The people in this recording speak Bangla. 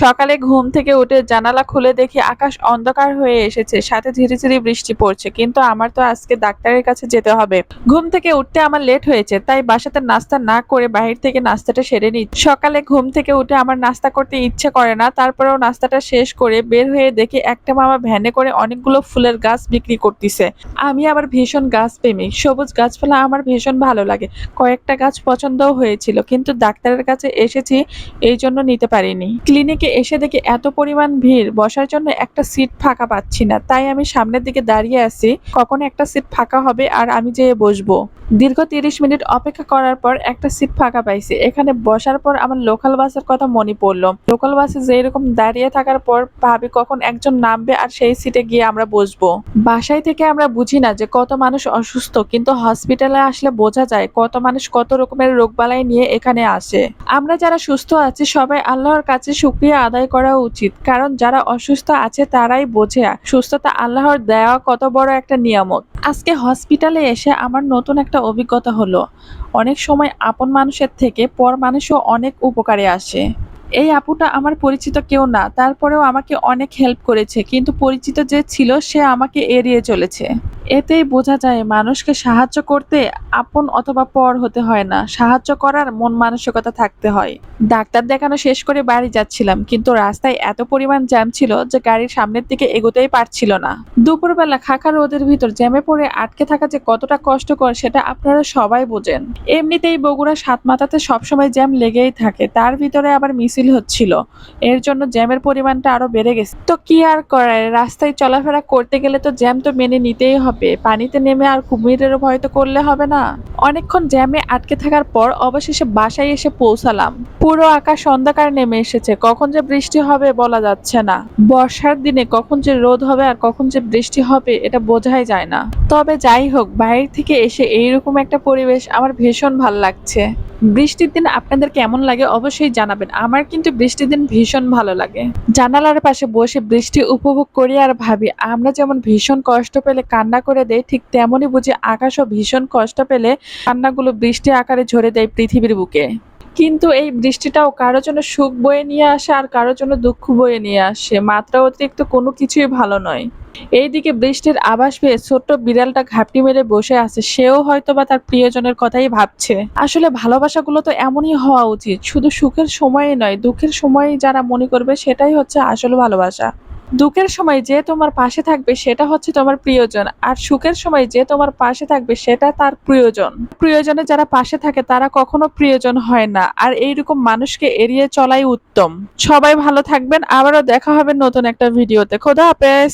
সকালে ঘুম থেকে উঠে জানালা খুলে দেখি আকাশ অন্ধকার হয়ে এসেছে, সাথে ধীরে ধীরে বৃষ্টি পড়ছে, কিন্তু আমার তো আজকে ডাক্তারের কাছে যেতে হবে। ঘুম থেকে উঠতে আমার লেট হয়েছে, তাই বাসাতে নাস্তা না করে বাহির থেকে নাস্তাটা সেরে নিই। সকালে ঘুম থেকে উঠে আমার নাস্তা করতে ইচ্ছে করে না, তারপরেও নাস্তাটা শেষ করে বের হয়ে দেখি একটা মামা ভ্যানে করে অনেকগুলো ফুলের গাছ বিক্রি করতেছে। আমি আবার ভীষণ গাছ প্রেমিক সবুজ গাছপালা আমার ভীষণ ভালো লাগে, কয়েকটা গাছ পছন্দও হয়েছিল, কিন্তু ডাক্তারের কাছে এসেছি, এই জন্য নিতে পারিনি। ক্লিনিকে এসে দেখি এত পরিমাণ ভিড়, বসার জন্য একটা সিট ফাঁকা পাচ্ছি না। তাই আমি সামনের দিকে দাঁড়িয়ে আছি, কখন একটা সিট ফাঁকা হবে আর আমি যেয়ে বসবো। দীর্ঘ তিরিশ মিনিট অপেক্ষা করার পর একটা সিট ফাঁকা পাইছি। এখানে বসার পর আমার লোকাল বাসের কথা মনে পড়ল। লোকাল বাসে যেরকম দাঁড়িয়ে থাকার পর ভাবি কখন একজন নামবে আর সেই সিটে গিয়ে আমরা বসবো। বাসায় থেকে আমরা বুঝি না যে কত মানুষ অসুস্থ, কিন্তু হসপিটালে আসলে বোঝা যায় কত মানুষ কত রকমের রোগবালাই নিয়ে এখানে আসে। আমরা যারা সুস্থ আছি সবাই আল্লাহর কাছে শুক্রিয়া আদায় করা উচিত। কারণ যারা অসুস্থ আছে তারাই বোঝে। সুস্থতা আল্লাহর দেওয়া কত বড় একটা নিয়ামত। আজকে হসপিটালে এসে আমার নতুন একটা অভিজ্ঞতা হলো। অনেক সময় আপন মানুষের থেকে পর মানুষও অনেক উপকারে আসে। এই আপুটা আমার পরিচিত কেউ না, তারপরেও আমাকে অনেক হেল্প করেছে। কিন্তু পরিচিত যে ছিল, সে আমাকে এড়িয়ে চলেছে। এতেই বোঝা যায় মানুষকে সাহায্য করতে আপন অথবা পর হতে হয় না। সাহায্য করার মন মানসিকতা থাকতে হয়। ডাক্তার দেখানো শেষ করে বাড়ি যাচ্ছিলাম, কিন্তু রাস্তায় এত পরিমাণ জ্যাম ছিল যে গাড়ির সামনের দিকে এগোতেই পারছিল না। দুপুরবেলা খাখা রোদের ভিতর জ্যামে পড়ে আটকে থাকা যে কতটা কষ্টকর সেটা আপনারা সবাই বোঝেন। এমনিতেই বগুড়া সাত মাথাতে সবসময় জ্যাম লেগেই থাকে, তার ভিতরে আবার মিছিল হচ্ছিল। এর জন্য জ্যামের পরিমাণটা আরও বেড়ে গেছে। তো কি আর করার, রাস্তায় চলাফেরা করতে গেলে তো জ্যাম তো মেনে নিতেই হবে। পানিতে নেমে আর কুমিরের ভয় তো করলে হবে না। অনেকক্ষণ জ্যামে আটকে থাকার পর অবশেষে বাসায় এসে পৌঁছালাম। পুরো আকাশ অন্ধকার নেমে এসেছে। কখন যে বৃষ্টি হবে বলা যাচ্ছে না। বর্ষার দিনে কখন যে রোদ হবে আর কখন যে বৃষ্টি হবে, এটা বোঝাই যায় না। তবে যাই হোক, বাইরে থেকে এসে এইরকম একটা পরিবেশ আমার ভীষণ ভালো লাগছে। বৃষ্টির দিন আপনাদের কেমন লাগে অবশ্যই জানাবেন। আমার কিন্তু বৃষ্টির দিন ভীষণ ভালো লাগে। জানালার পাশে বসে বৃষ্টি উপভোগ করি আর ভাবি, আমরা যেমন ভীষণ কষ্ট পেলে কান্না করে দেয়, ঠিক তেমনই বুঝি আকাশও ভীষণ কষ্ট পেলে কান্নাগুলো বৃষ্টি আকারে ঝরে দেয় পৃথিবীর বুকে। কিন্তু এই বৃষ্টিটাও কারও জন্য সুখ বয়ে নিয়ে আসে আর কারও জন্য দুঃখ বয়ে নিয়ে আসে, মাত্রা অতিরিক্ত কোনো কিছুই ভালো নয়। এইদিকে বৃষ্টির আভাস পেয়ে ছোট্ট বিড়ালটা ঘাপটি মেরে বসে আছে, সেও হয়তো বা তার প্রিয়জনের কথাই ভাবছে। আসলে ভালোবাসাগুলো তো এমনই হওয়া উচিত, শুধু সুখের সময়ে নয়, দুঃখের সময়ে যারা মনে করবে সেটাই হচ্ছে আসল ভালোবাসা। দুঃখের সময় যে তোমার পাশে থাকবে সেটা হচ্ছে তোমার প্রিয়জন, আর সুখের সময় যে তোমার পাশে থাকবে সেটা তার প্রিয়জন। প্রিয়জনে যারা পাশে থাকে তারা কখনো প্রিয়জন হয় না, আর এইরকম মানুষকে এড়িয়ে চলাই উত্তম। সবাই ভালো থাকবেন, আবারও দেখা হবে নতুন একটা ভিডিওতে। খোদা হাফেজ!